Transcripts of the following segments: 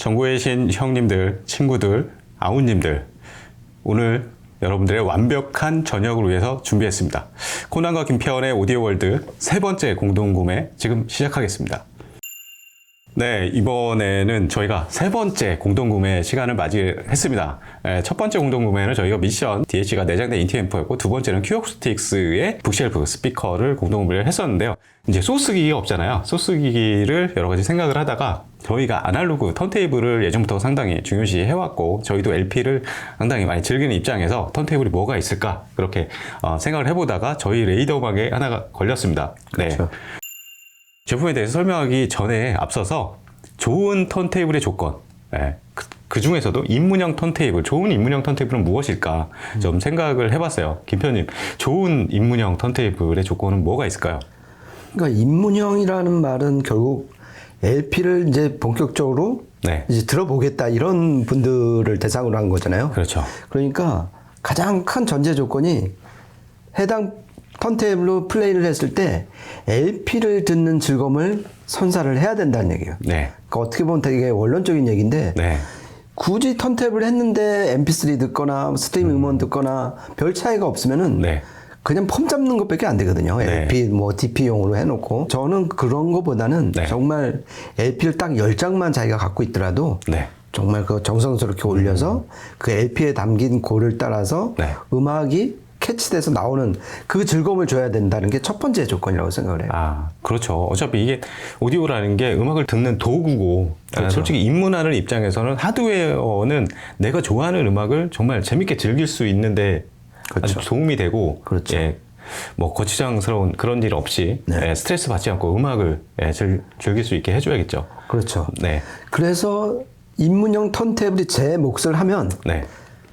전국에 계신 형님들, 친구들, 아우님들, 오늘 여러분들의 완벽한 저녁을 위해서 준비했습니다. 코난과 김태원의 오디오 월드 세 번째 공동구매 지금 시작하겠습니다. 네, 이번에는 저희가 세 번째 공동구매 시간을 맞이했습니다. 예, 첫 번째 공동구매는 저희가 미션 DH가 내장된 인티앰프였고 두 번째는 큐옥스틱스의 북쉘프 스피커를 공동구매를 했었는데요. 이제 소스기기가 없잖아요. 소스기기를 여러 가지 생각을 하다가 저희가 아날로그 턴테이블을 예전부터 상당히 중요시 해왔고 저희도 LP를 상당히 많이 즐기는 입장에서 턴테이블이 뭐가 있을까 그렇게 어, 생각을 해보다가 저희 레이더 음악에 하나가 걸렸습니다. 네. 그렇죠. 제품에 대해서 설명하기 전에 앞서서 좋은 턴테이블의 조건, 예, 그, 중에서도 입문형 턴테이블, 좋은 입문형 턴테이블은 무엇일까 좀 생각을 해봤어요. 김표님, 좋은 입문형 턴테이블의 조건은 뭐가 있을까요? 그러니까 입문형이라는 말은 결국 LP를 이제 본격적으로 네. 이제 들어보겠다 이런 분들을 대상으로 한 거잖아요. 그렇죠. 그러니까 가장 큰 전제 조건이 해당 턴테이블로 플레이를 했을 때 LP를 듣는 즐거움을 선사를 해야 된다는 얘기예요. 네. 그러니까 어떻게 보면 되게 원론적인 얘기인데 네. 굳이 턴테이블 했는데 MP3 듣거나 스트리밍 음원 듣거나 별 차이가 없으면은 네. 그냥 펌 잡는 것밖에 안 되거든요. 네. LP 뭐 DP용으로 해놓고 저는 그런 거보다는 네. 정말 LP를 딱 10장만 자기가 갖고 있더라도 네. 정말 그 정성스럽게 올려서 그 LP에 담긴 고를 따라서 네. 음악이 캐치돼서 나오는 그 즐거움을 줘야 된다는 게 첫 번째 조건이라고 생각을 해요. 아, 그렇죠. 어차피 이게 오디오라는 게 음악을 듣는 도구고, 그렇죠. 솔직히 입문하는 입장에서는 하드웨어는 내가 좋아하는 음악을 정말 재밌게 즐길 수 있는데 아주 그렇죠. 도움이 되고, 그렇죠. 예, 뭐 거치장스러운 그런 일 없이 네. 예, 스트레스 받지 않고 음악을 예, 즐, 즐길 수 있게 해줘야겠죠. 그렇죠. 네, 그래서 입문형 턴테이블이 제 몫을 하면 네,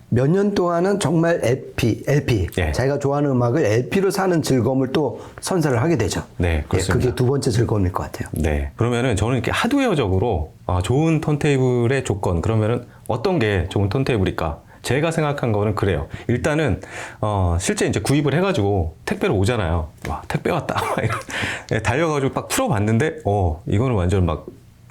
몇 년 동안은 정말 LP, LP, 예. 자기가 좋아하는 음악을 LP로 사는 즐거움을 또 선사를 하게 되죠. 네, 예, 그렇습니다. 그게 두 번째 즐거움일 것 같아요. 네. 그러면은 저는 이렇게 하드웨어적으로 아, 좋은 턴테이블의 조건 그러면은 어떤 게 좋은 턴테이블일까? 제가 생각한 거는 그래요. 일단은 어, 실제 이제 구입을 해가지고 택배로 오잖아요. 와 택배 왔다. 네, 달려가지고 막 풀어봤는데 어 이거는 완전 막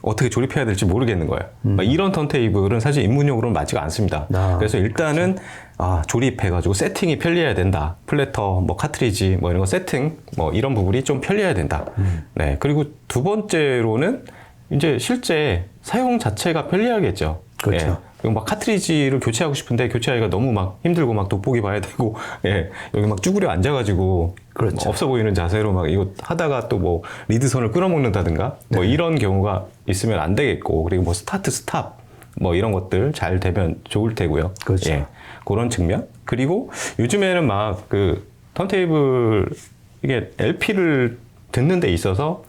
어떻게 조립해야 될지 모르겠는 거예요. 막 이런 턴테이블은 사실 입문용으로는 맞지가 않습니다. 아, 그래서 일단은 아, 조립해가지고 세팅이 편리해야 된다. 플래터, 뭐 카트리지, 뭐 이런 거 세팅, 뭐 이런 부분이 좀 편리해야 된다. 네. 그리고 두 번째로는 이제 실제 사용 자체가 편리하겠죠. 그렇죠. 예. 막 카트리지를 교체하고 싶은데 교체하기가 너무 막 힘들고 막 돋보기 봐야 되고, 예. 여기 막 쭈그려 앉아가지고. 그렇죠. 뭐 없어 보이는 자세로 막 이거 하다가 또 뭐 리드선을 끌어먹는다든가 뭐 네. 이런 경우가 있으면 안 되겠고 그리고 뭐 스타트 스탑 뭐 이런 것들 잘 되면 좋을 테고요. 그렇죠. 예. 그런 측면. 그리고 요즘에는 막 그 턴테이블 이게 LP를 듣는 데 있어서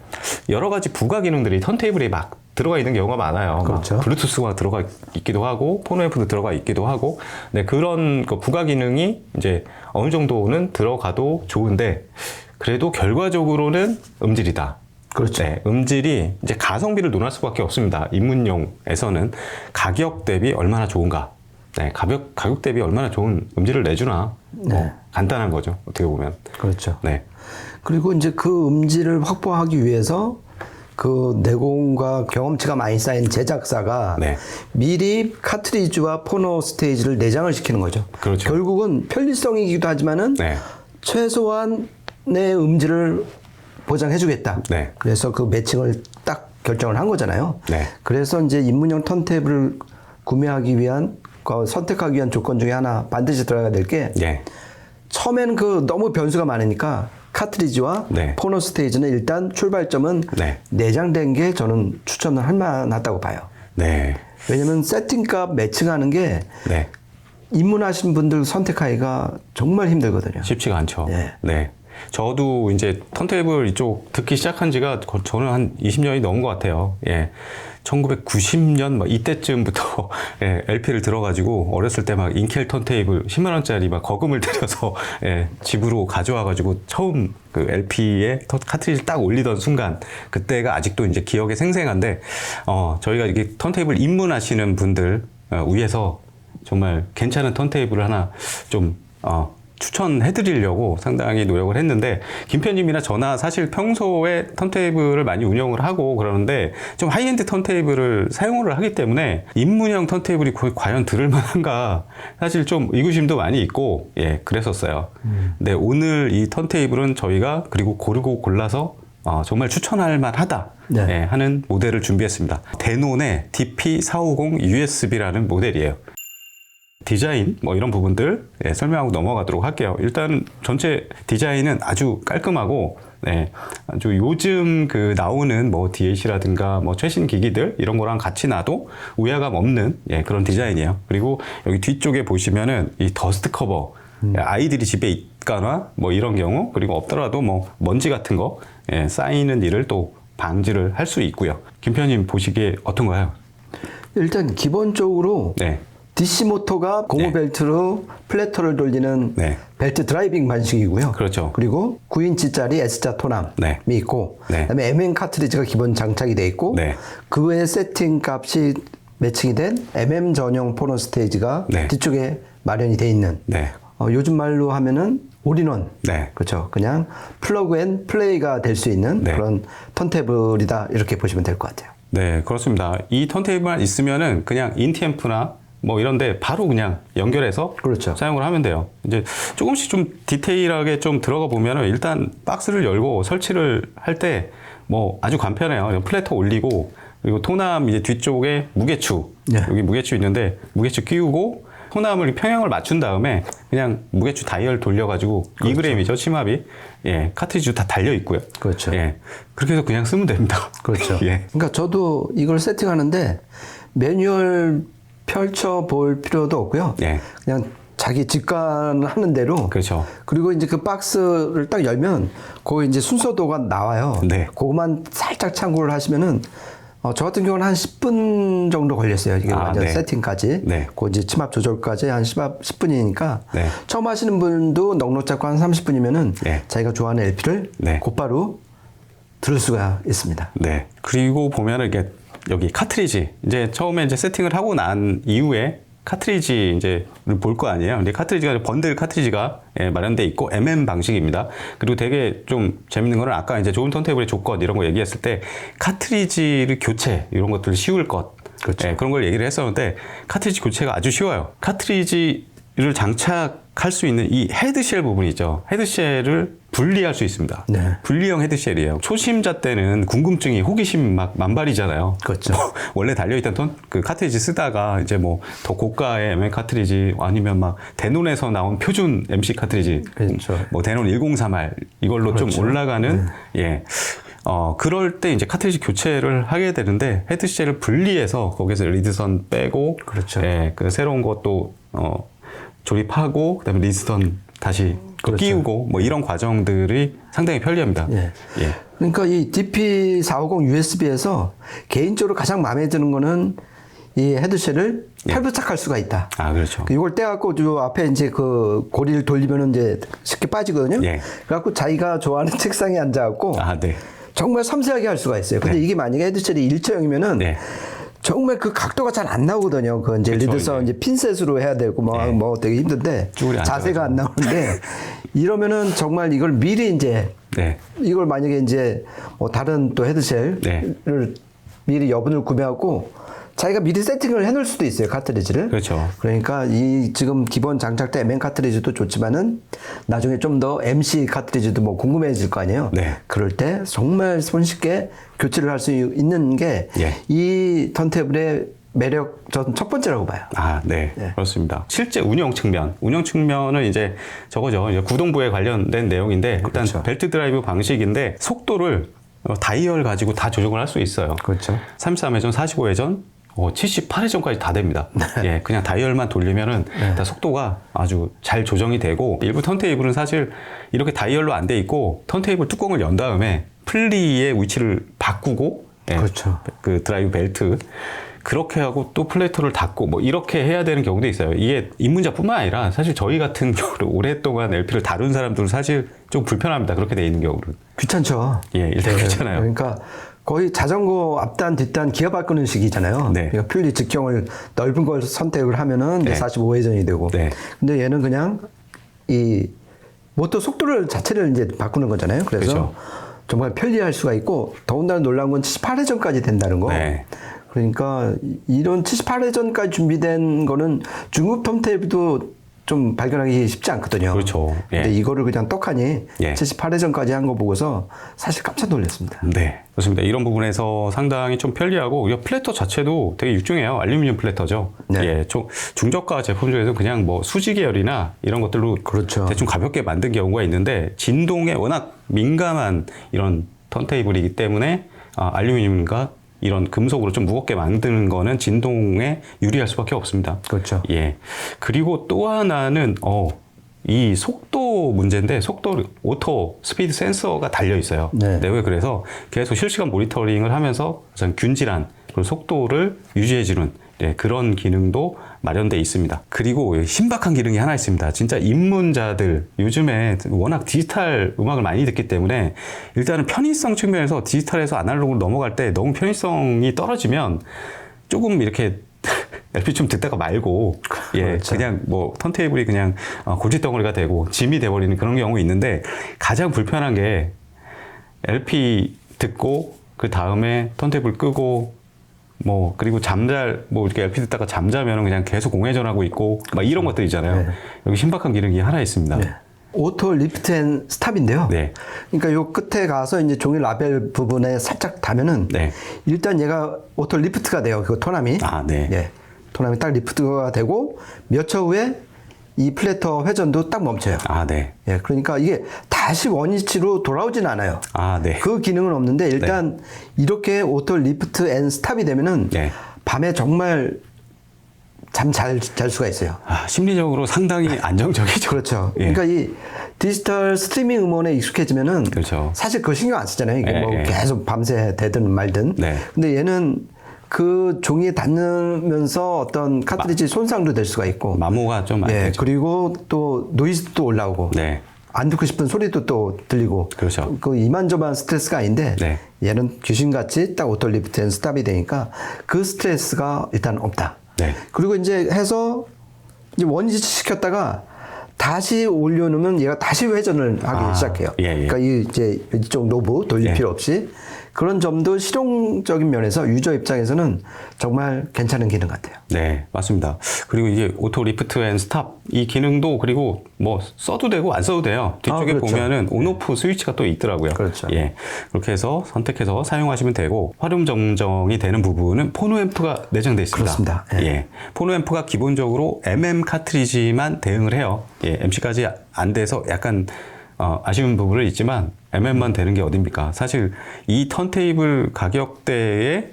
여러 가지 부가 기능들이 턴테이블에 막 들어가 있는 경우가 많아요. 막 그렇죠. 블루투스가 들어가 있기도 하고 포노앰프도 들어가 있기도 하고 네, 그런 그 부가 기능이 이제 어느 정도는 들어가도 좋은데 그래도 결과적으로는 음질이다. 그렇죠. 네, 음질이 이제 가성비를 논할 수밖에 없습니다. 입문용에서는 가격 대비 얼마나 좋은가. 네, 가격 가격 대비 얼마나 좋은 음질을 내주나. 뭐 네. 간단한 거죠. 어떻게 보면. 그렇죠. 네. 그리고 이제 그 음질을 확보하기 위해서 그 내공과 경험치가 많이 쌓인 제작사가 네. 미리 카트리지와 포노 스테이지를 내장을 시키는 거죠. 그렇죠. 결국은 편리성이기도 하지만은 네. 최소한의 음질을 보장해주겠다. 네. 그래서 그 매칭을 딱 결정을 한 거잖아요. 네. 그래서 이제 입문용 턴테이블을 구매하기 위한 그 선택하기 위한 조건 중에 하나 반드시 들어가야 될게 예. 처음에는 그 너무 변수가 많으니까 카트리지와 네. 포노 스테이지는 일단 출발점은 네. 내장된 게 저는 추천을 할 만하다고 봐요. 네. 왜냐면 세팅값 매칭하는 게 네. 입문하신 분들 선택하기가 정말 힘들거든요. 쉽지가 않죠. 네. 네. 저도 이제 턴테이블 이쪽 듣기 시작한 지가 거- 저는 한 20년이 넘은 것 같아요. 예. 1990년 막 이때쯤부터 예, LP를 들어가지고 어렸을 때 막 인켈 턴테이블 10만 원짜리 막 거금을 들여서 예, 집으로 가져와가지고 처음 그 LP에 카트리지 딱 올리던 순간 그때가 아직도 이제 기억에 생생한데 어, 저희가 이게 턴테이블 입문하시는 분들 어, 위해서 정말 괜찮은 턴테이블을 하나 좀 어, 추천해드리려고 상당히 노력을 했는데 김편님이나 저나 사실 평소에 턴테이블을 많이 운영을 하고 그러는데 좀 하이엔드 턴테이블을 사용을 하기 때문에 입문형 턴테이블이 과연 들을 만한가 사실 좀 의구심도 많이 있고 예 그랬었어요. 근데 오늘 이 턴테이블은 저희가 그리고 고르고 골라서 어, 정말 추천할 만하다 네. 예, 하는 모델을 준비했습니다. 데논의 DP450 USB라는 모델이에요. 디자인 뭐 이런 부분들 예, 설명하고 넘어가도록 할게요. 일단 전체 디자인은 아주 깔끔하고 네, 아주 요즘 그 나오는 뭐 DAC라든가 뭐 최신 기기들 이런 거랑 같이 놔도 우야감 없는 예, 그런 디자인이에요. 그리고 여기 뒤쪽에 보시면은 이 더스트 커버 예, 아이들이 집에 있거나 뭐 이런 경우 그리고 없더라도 뭐 먼지 같은 거 예, 쌓이는 일을 또 방지를 할 수 있고요. 김편님 보시기에 어떤가요? 일단 기본적으로 네. DC 모터가 고무 네. 벨트로 플래터를 돌리는 네. 벨트 드라이빙 방식이고요. 그렇죠. 그리고 9인치짜리 S자 토남이 네. 있고, 네. 그다음에 MM 카트리지가 기본 장착이 돼 있고, 네. 그 외에 세팅 값이 매칭이 된 MM 전용 포너 스테이지가 네. 뒤쪽에 마련이 돼 있는. 네. 어, 요즘 말로 하면은 올인원. 네. 그렇죠. 그냥 플러그 앤 플레이가 될 수 있는 네. 그런 턴테이블이다 이렇게 보시면 될 것 같아요. 네, 그렇습니다. 이 턴테이블만 있으면은 그냥 인티앰프나 뭐 이런데 바로 그냥 연결해서 그렇죠. 사용을 하면 돼요. 이제 조금씩 좀 디테일하게 좀 들어가 보면은 일단 박스를 열고 설치를 할 때 뭐 아주 간편해요. 플래터 올리고 그리고 토남 이제 뒤쪽에 무게추 네. 여기 무게추 있는데 무게추 끼우고 토남을 평형을 맞춘 다음에 그냥 무게추 다이얼 돌려가지고 2g이죠 치마비 예 카트리지 다 달려 있고요. 그렇죠. 예 그렇게 해서 그냥 쓰면 됩니다. 그렇죠. 예. 그러니까 저도 이걸 세팅하는데 매뉴얼 펼쳐 볼 필요도 없고요. 예. 그냥 자기 직관하는 대로. 그렇죠. 그리고 이제 그 박스를 딱 열면 거기 이제 순서도가 나와요. 네. 그것만 살짝 참고를 하시면은 어, 저 같은 경우는 한 10분 정도 걸렸어요. 이게 아, 완전 네. 세팅까지. 네. 그 이제 침합 조절까지 한 10, 10분이니까. 네. 처음 하시는 분도 넉넉 잡고 한 30분이면은 네. 자기가 좋아하는 LP를 네. 곧바로 들을 수가 있습니다. 네. 그리고 보면은 이게 여기 카트리지 이제 처음에 이제 세팅을 하고 난 이후에 카트리지 이제를 볼 거 아니에요. 근데 카트리지가 번들 카트리지가 예, 마련돼 있고 MM 방식입니다. 그리고 되게 좀 재밌는 거는 아까 이제 좋은 턴테이블의 조건 이런 거 얘기했을 때 카트리지를 교체 이런 것들을 쉬울 것 그렇죠. 예, 그런 걸 얘기를 했었는데 카트리지 교체가 아주 쉬워요. 카트리지를 장착할 수 있는 이 헤드쉘 부분이 있죠. 헤드쉘을 분리할 수 있습니다. 네. 분리형 헤드쉘이에요. 초심자 때는 궁금증이 호기심 막 만발이잖아요. 그렇죠. 뭐 원래 달려있던 톤, 그 카트리지 쓰다가 이제 뭐 더 고가의 MM 카트리지 아니면 막 데논에서 나온 표준 MC 카트리지, 그렇죠. 뭐 데논 1038 이걸로 그렇죠. 좀 올라가는 예. 어, 그럴 때 이제 카트리지 교체를 하게 되는데 헤드쉘을 분리해서 거기서 리드선 빼고 그렇죠. 예, 그 새로운 것도 어, 조립하고 그다음에 리드선 다시 또 그렇죠. 끼우고 뭐 이런 과정들이 상당히 편리합니다. 예. 예. 그러니까 이 DP450 USB에서 개인적으로 가장 마음에 드는 거는 이 헤드셋을 예. 탈부착할 수가 있다. 아, 그렇죠. 그 이걸 떼갖고 요 앞에 이제 그 고리를 돌리면은 이제 쉽게 빠지거든요. 예. 그래갖고 자기가 좋아하는 책상에 앉아갖고 아, 네. 정말 섬세하게 할 수가 있어요. 근데 이게 만약에 헤드셋이 일체형이면은 네. 정말 그 각도가 잘 안 나오거든요. 그 이제 그쵸, 리드선 이제 핀셋으로 해야 되고 뭐, 네. 뭐 되게 힘든데 자세가 안 나오는데 이러면은 정말 이걸 미리 이제 네. 이걸 만약에 이제 뭐 다른 또 헤드셋을 네. 미리 여분을 구매하고 자기가 미리 세팅을 해놓을 수도 있어요 카트리지를. 그렇죠. 그러니까 이 지금 기본 장착된 MN 카트리지도 좋지만은 나중에 좀 더 MC 카트리지도 뭐 궁금해질 거 아니에요. 네. 그럴 때 정말 손쉽게 교체를 할 수 있는 게이 예. 턴테이블의 매력 전첫 번째라고 봐요. 아, 네. 그렇습니다. 실제 운영 측면. 운영 측면은 이제 저거죠. 이제 구동부에 관련된 내용인데 일단 그렇죠. 벨트 드라이브 방식인데 속도를 어, 다이얼 가지고 다 조정을 할 수 있어요. 그렇죠. 33회전, 45회전, 어, 78회전까지 다 됩니다. 예, 그냥 다이얼만 돌리면은 다 속도가 아주 잘 조정이 되고 일부 턴테이블은 사실 이렇게 다이얼로 안 돼 있고 턴테이블 뚜껑을 연 다음에 플리의 위치를 바꾸고 예, 그렇죠. 그 드라이브 벨트 그렇게 하고 또 플레이터를 닫고 뭐 이렇게 해야 되는 경우도 있어요. 이게 입문자뿐만 아니라 사실 저희 같은 경우로 오랫동안 LP를 다룬 사람들은 사실 좀 불편합니다. 그렇게 돼 있는 경우는. 귀찮죠. 예, 일단 네. 그렇잖아요. 그러니까 거의 자전거 앞단 뒷단 기어 바꾸는 식이잖아요. 네. 그러니까 풀리 직경을 넓은 걸 선택을 하면은 네. 45회전이 되고. 네. 근데 얘는 그냥 이 모터 속도를 자체를 이제 바꾸는 거잖아요. 그래서 그렇죠. 정말 편리할 수가 있고 더군다나 놀라운 건 78회전까지 된다는 거. 네. 그러니까 이런 78회전까지 준비된 거는 중급 턴테이블도 좀 발견하기 쉽지 않거든요. 그렇죠. 예. 근데 이거를 그냥 떡하니 예. 78회전까지 한 거 보고서 사실 깜짝 놀랐습니다. 네, 그렇습니다. 이런 부분에서 상당히 좀 편리하고 이 플래터 자체도 되게 육중해요. 알루미늄 플래터죠. 네. 예, 좀 중저가 제품 중에서 그냥 뭐 수지 계열이나 이런 것들로 그렇죠. 대충 가볍게 만든 경우가 있는데 진동에 워낙 민감한 이런 턴테이블이기 때문에 아, 알루미늄과 이런 금속으로 좀 무겁게 만드는 거는 진동에 유리할 수밖에 없습니다. 그렇죠. 예. 그리고 또 하나는 어. 이 속도 문제인데 속도 오토 스피드 센서가 달려 있어요. 네. 왜 그래서 계속 실시간 모니터링을 하면서 균질한 그런 속도를 유지해 주는 예, 그런 기능도 마련돼 있습니다. 그리고 신박한 기능이 하나 있습니다. 진짜 입문자들 요즘에 워낙 디지털 음악을 많이 듣기 때문에 일단은 편의성 측면에서 디지털에서 아날로그로 넘어갈 때 너무 편의성이 떨어지면 조금 이렇게 LP 좀 듣다가 말고 예 그렇죠. 그냥 뭐 턴테이블이 그냥 어, 고지덩어리가 되고 짐이 돼버리는 그런 경우 있는데 가장 불편한 게 LP 듣고 그 다음에 턴테이블 끄고 뭐 그리고 잠잘 뭐 이렇게 LP 듣다가 잠자면은 그냥 계속 공회전하고 있고 막 이런 것들 있잖아요. 네. 여기 신박한 기능이 하나 있습니다. 네. 오토 리프트 앤 스탑인데요. 네. 그러니까 요 끝에 가서 이제 종이 라벨 부분에 살짝 닿으면은 네. 일단 얘가 오토 리프트가 돼요. 그 토남이. 아, 네. 예. 토남이 딱 리프트가 되고 몇 초 후에 이 플래터 회전도 딱 멈춰요. 아 네. 예. 그러니까 이게 다시 원위치로 돌아오진 않아요. 아 네. 그 기능은 없는데 일단 이렇게 오토 리프트 앤 스탑이 되면은 네. 밤에 정말 잠잘잘 수가 있어요. 아, 심리적으로 상당히 안정적이죠. 그렇죠. 예. 그러니까 이 디지털 스트리밍 음원에 익숙해지면은 그렇죠. 사실 그거 신경 안 쓰잖아요. 이게 예, 뭐 예. 계속 밤새 되든 말든. 네. 근데 얘는 그 종이에 닿으면서 어떤 카트리지 손상도 될 수가 있고. 마모가 좀 많이 예. 되죠. 그리고 또 노이즈도 올라오고. 네. 안 듣고 싶은 소리도 또 들리고. 그렇죠. 그 이만저만 스트레스가 아닌데 네. 얘는 귀신같이 딱 오토리프트 앤 스탑이 되니까 그 스트레스가 일단 없다. 네. 그리고 이제 해서 이제 원위치 시켰다가 다시 올려놓으면 얘가 다시 회전을 하기 아, 시작해요. 예, 예. 그러니까 이 이제 이쪽 노브 돌릴 예. 필요 없이 그런 점도 실용적인 면에서 유저 입장에서는 정말 괜찮은 기능 같아요. 네, 맞습니다. 그리고 이게 오토 리프트 앤 스탑 이 기능도 그리고 뭐 써도 되고 안 써도 돼요. 뒤쪽에 아, 그렇죠. 보면은 온오프 스위치가 또 있더라고요. 그렇죠. 예. 그렇게 해서 선택해서 사용하시면 되고 활용 정정이 되는 부분은 포노 앰프가 내장돼 있습니다. 그렇습니다. 예. 예. 포노 앰프가 기본적으로 MM 카트리지만 대응을 해요. 예, MC까지 안 돼서 약간 어, 아쉬운 부분은 있지만 MM만 되는 게 어딥니까? 사실 이 턴테이블 가격대에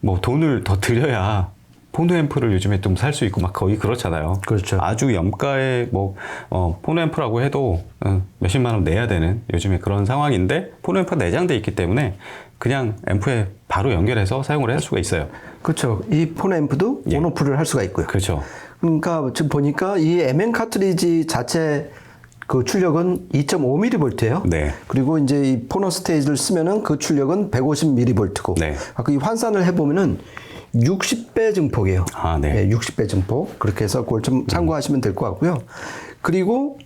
뭐 돈을 더 들여야 포노 앰프를 요즘에 좀 살 수 있고 막 거의 그렇잖아요. 그렇죠. 아주 염가에 뭐 어, 앰프라고 해도 어, 몇십만 원 내야 되는 요즘에 그런 상황인데 포노 앰프가 내장돼 있기 때문에 그냥 앰프에 바로 연결해서 사용을 할 수가 있어요. 그렇죠. 이 폰 앰프도 예. 온오프를 할 수가 있고요. 그렇죠. 그러니까 지금 보니까 이 MM 카트리지 자체 그 출력은 2.5mV예요. 네. 그리고 이제 이 포너 스테이지를 쓰면은 그 출력은 150mV고. 네. 아까 이 환산을 해 보면은 60배 증폭이에요. 아, 네. 60배 증폭. 그렇게 해서 그걸 좀 참고하시면 될 것 같고요. 그리고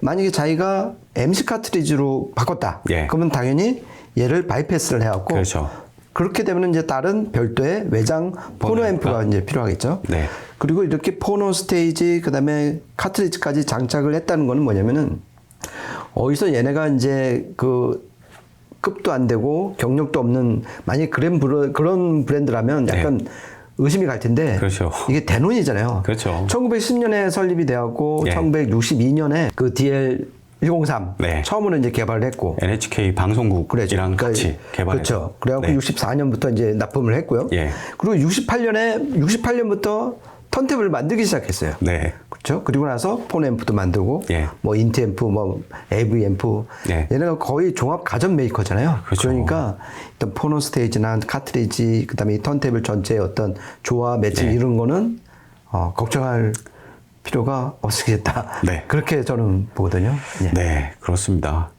만약에 자기가 MC 카트리지로 바꿨다. 예. 그러면 당연히 얘를 바이패스를 해갖고. 그렇죠. 그렇게 되면 이제 다른 별도의 외장 포노 앰프가 이제 필요하겠죠. 네. 그리고 이렇게 포노 스테이지 그다음에 카트리지까지 장착을 했다는 거는 뭐냐면은 어디서 얘네가 이제 그 급도 안 되고 경력도 없는 만약 그런 브레, 그런 브랜드라면 약간 의심이 갈 텐데 네. 그렇죠. 이게 대논이잖아요. 그렇죠. 1910년에 설립이 되었고 예. 1962년에 그 DL 103 네. 처음으로 이제 개발을 했고 NHK 방송국이랑 그래죠. 그러니까 같이 개발해서 그렇죠. 그래갖고 네. 64년부터 이제 납품을 했고요. 예. 그리고 68년에 68년부터 턴테이블을 만들기 시작했어요. 네. 그렇죠. 그리고 나서 폰 앰프도 만들고 예. 뭐 인트 앰프, 뭐 AV 앰프 예. 얘네가 거의 종합 가전 메이커잖아요. 그렇죠. 러니까 일단 포노 스테이지나 카트리지 그다음에 이 턴테이블 전체의 어떤 조화 매칭 예. 이런 거는 어, 걱정할 필요가 없으겠다. 네. 그렇게 저는 보거든요. 예. 네, 그렇습니다.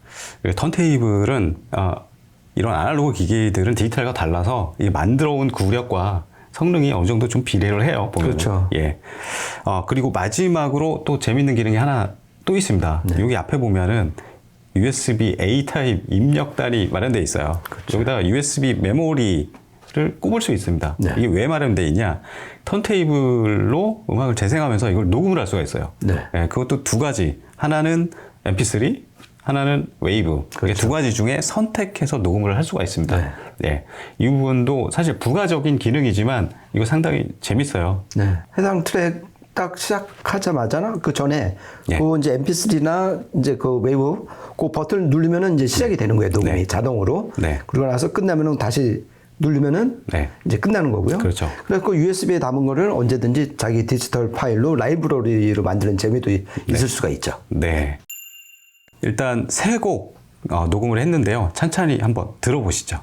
이 턴테이블은 아, 이런 아날로그 기기들은 디지털과 달라서 이 만들어 온 구력과 성능이 어느 정도 좀 비례를 해요. 보면 그렇죠. 예. 어, 그리고 마지막으로 또 재밌는 기능이 하나 또또 있습니다. 여기 앞에 보면은 USB A 타입 입력단이 마련되어 있어요. 여기다가 USB 메모리 를 꼽을 수 있습니다. 네. 이게 왜 마련되어 있냐? 턴테이블로 음악을 재생하면서 이걸 녹음을 할 수가 있어요. 네. 예, 그것도 두 가지. 하나는 MP3, 하나는 웨이브. 이게 두 가지 중에 선택해서 녹음을 할 수가 있습니다. 그렇죠. 네. 예. 이 부분도 사실 부가적인 기능이지만 이거 상당히 재밌어요. 네. 해당 트랙 딱 시작하자마자나 그 전에 예. 그 이제 MP3나 이제 그 웨이브 그 버튼을 누르면은 이제 시작이 되는 거예요 녹음이 네. 자동으로. 네. 그러고 나서 끝나면은 다시 누르면은 네. 이제 끝나는 거고요. 그렇죠. 그래서 그 USB에 담은 거를 언제든지 자기 디지털 파일로 라이브러리로 만드는 재미도 이- 있을 수가 있죠. 네. 일단 세곡 어, 녹음을 했는데요. 찬찬히 한번 들어보시죠.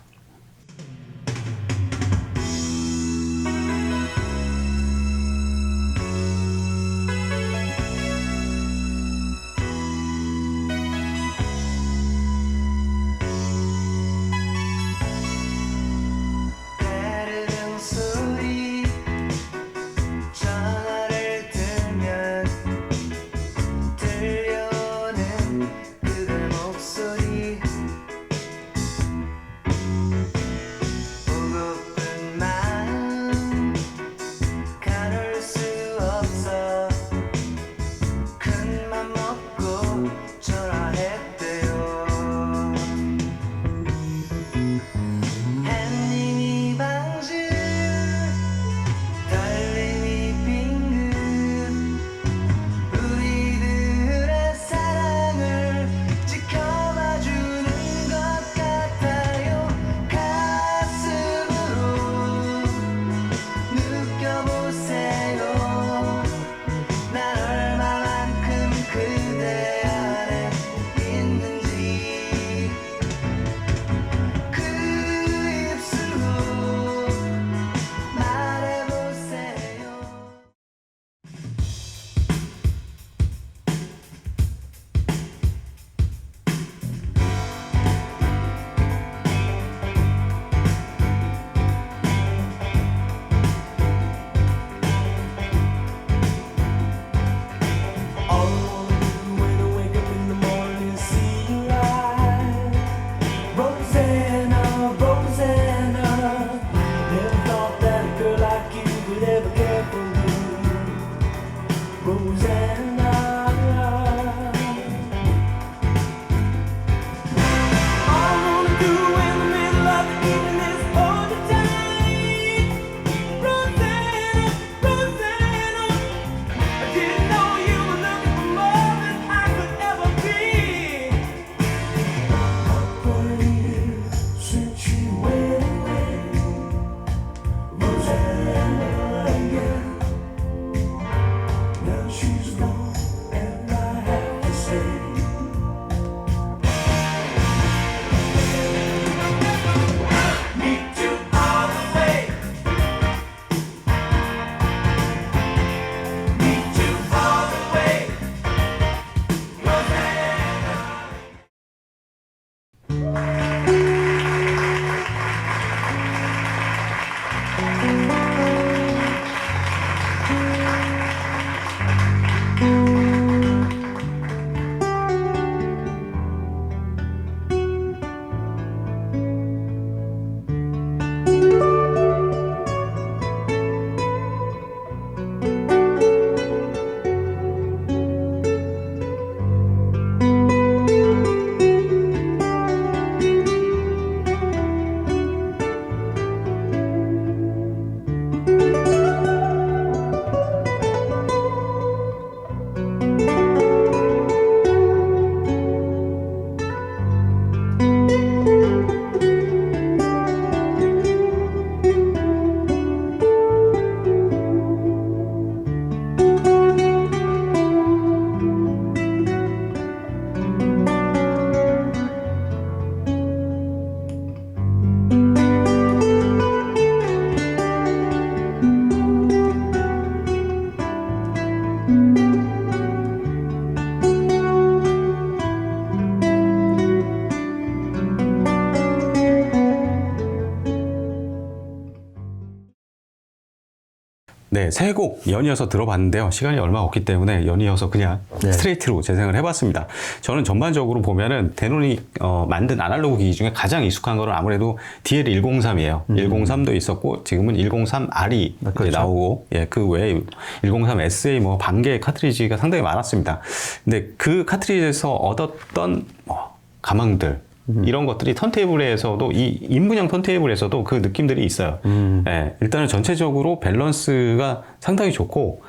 네, 세 곡 연이어서 들어봤는데요. 시간이 얼마 없기 때문에 연이어서 그냥 네. 스트레이트로 재생을 해봤습니다. 저는 전반적으로 보면은 대논이 어, 만든 아날로그 기기 중에 가장 익숙한 거는 아무래도 DL103이에요. 103도 있었고 지금은 103R이 아, 그렇죠. 나오고 예, 그 외에 103SA 뭐 반개 카트리지가 상당히 많았습니다. 근데 그 카트리지에서 얻었던 뭐 가망들 이런 것들이 턴테이블에서도 이 인문형 턴테이블에서도 그 느낌들이 있어요. 예, 일단은 전체적으로 밸런스가 상당히 좋고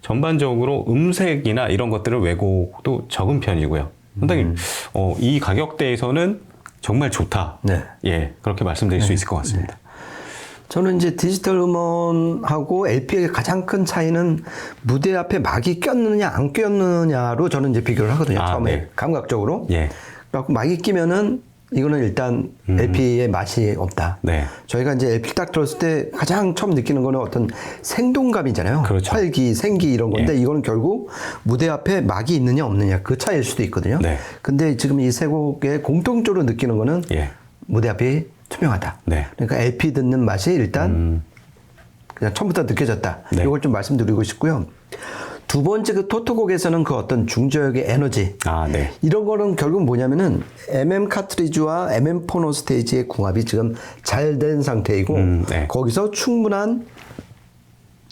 전반적으로 음색이나 이런 것들을 왜곡도 적은 편이고요. 상당히 어, 이 가격대에서는 정말 좋다. 네. 예, 그렇게 말씀드릴 수 있을 것 같습니다. 저는 이제 디지털 음원하고 LP의 가장 큰 차이는 무대 앞에 막이 꼈느냐 안 꼈느냐로 저는 이제 비교를 하거든요. 아, 처음에 네. 감각적으로. 예, 그래갖고 막이 끼면은 이거는 일단 LP의 맛이 없다. 네. 저희가 이제 LP 딱 들었을 때 가장 처음 느끼는 거는 어떤 생동감이잖아요. 그렇죠. 활기, 생기 이런 건데 예. 이거는 결국 무대 앞에 막이 있느냐 없느냐 그 차이일 수도 있거든요. 네. 근데 지금 이 세 곡의 공통적으로 느끼는 거는 예. 무대 앞이 투명하다. 네. 그러니까 LP 듣는 맛이 일단 그냥 처음부터 느껴졌다. 네. 이걸 좀 말씀드리고 싶고요. 두 번째 그 토토곡에서는 그 어떤 중저역의 에너지 아, 네. 이런 거는 결국 뭐냐면은 MM 카트리지와 MM 포노 스테이지의 궁합이 지금 잘 된 상태이고 음, 네. 거기서 충분한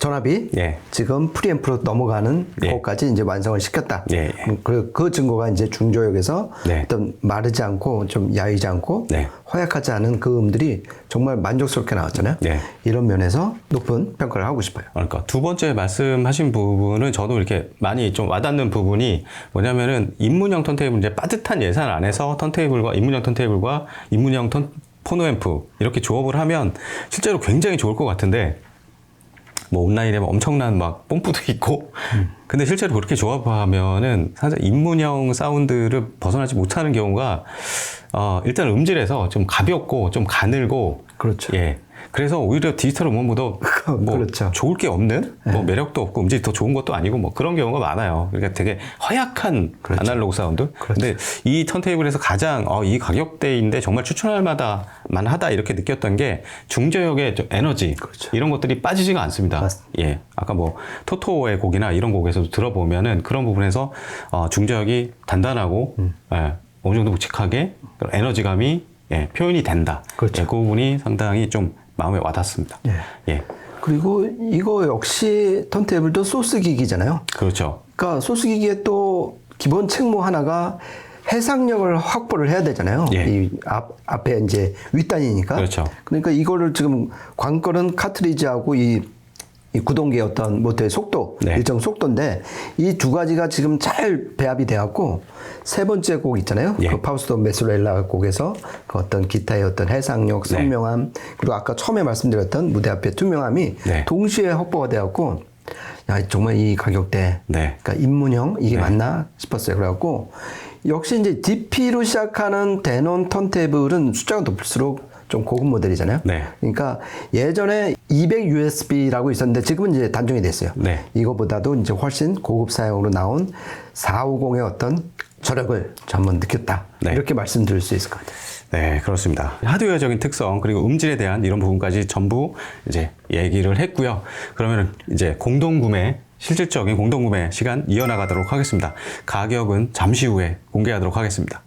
전압이 예. 지금 프리앰프로 넘어가는 예. 것까지 이제 완성을 시켰다. 예, 그, 그 증거가 이제 중저역에서 네. 어떤 마르지 않고 좀 야위지 않고 네. 허약하지 않은 그 음들이 정말 만족스럽게 나왔잖아요. 네. 이런 면에서 높은 평가를 하고 싶어요. 그러니까 두 번째 말씀하신 부분은 저도 이렇게 많이 좀 와닿는 부분이 뭐냐면은 입문형 턴테이블 이제 빠듯한 예산 안에서 턴테이블과 입문형 턴테이블과 입문형 턴 포노앰프 이렇게 조합을 하면 실제로 굉장히 좋을 것 같은데 뭐 온라인에 막 엄청난 막 뽐뿌도 있고. 근데 실제로 그렇게 조합하면은 사실 입문형 사운드를 벗어나지 못하는 경우가 어 일단 음질에서 좀 가볍고 좀 가늘고. 그렇죠. 예 그래서 오히려 디지털 음원보다 뭐 그렇죠. 좋을 게 없는 뭐 매력도 없고 음질이 더 좋은 것도 아니고 뭐 그런 경우가 많아요. 그러니까 되게 허약한 아날로그 사운드. 근데 이 턴테이블에서 가장 어, 이 가격대인데 정말 추천할 만하다 만하다 이렇게 느꼈던 게 중저역의 좀 에너지 이런 것들이 빠지지가 않습니다. 맞습니다. 예, 아까 뭐 토토의 곡이나 이런 곡에서도 들어보면은 그런 부분에서 어, 중저역이 단단하고 예, 어느 정도 묵직하게 에너지감이 예, 표현이 된다. 그렇죠. 예, 그 부분이 상당히 좀 마음에 와닿습니다. 예. 예, 그리고 이거 역시 턴테이블도 소스 기기잖아요. 그렇죠. 그러니까 소스 기기의 또 기본 책무 하나가 해상력을 확보를 해야 되잖아요. 예. 이 앞, 앞에 이제 윗단이니까. 그렇죠. 그러니까 이거를 지금 관건은 카트리지하고 이, 이 구동기의 어떤 모터의 속도, 네. 일정 속도인데 이 두 가지가 지금 잘 배합이 돼갖고 세 번째 곡 있잖아요. 예. 그 파우스토 메스렐라 곡에서 그 어떤 기타의 어떤 해상력, 네. 선명함 그리고 아까 처음에 말씀드렸던 무대 앞의 투명함이 네. 동시에 확보가 되었고 야 정말 이 가격대 네. 그러니까 입문형 이게 맞나 싶었어요. 그래갖고 역시 이제 DP로 시작하는 데논 턴테이블은 숫자가 높을수록 좀 고급 모델이잖아요. 네. 그러니까 예전에 200 USB라고 있었는데 지금은 이제 단종이 됐어요. 네. 이거보다도 이제 훨씬 고급 사양으로 나온 450의 어떤 저력을 저 한번 느꼈다. 네. 이렇게 말씀드릴 수 있을 것 같아요. 네, 그렇습니다. 하드웨어적인 특성 그리고 음질에 대한 이런 부분까지 전부 이제 얘기를 했고요. 그러면 이제 공동 구매 실질적인 공동 구매 시간 이어나가도록 하겠습니다. 가격은 잠시 후에 공개하도록 하겠습니다.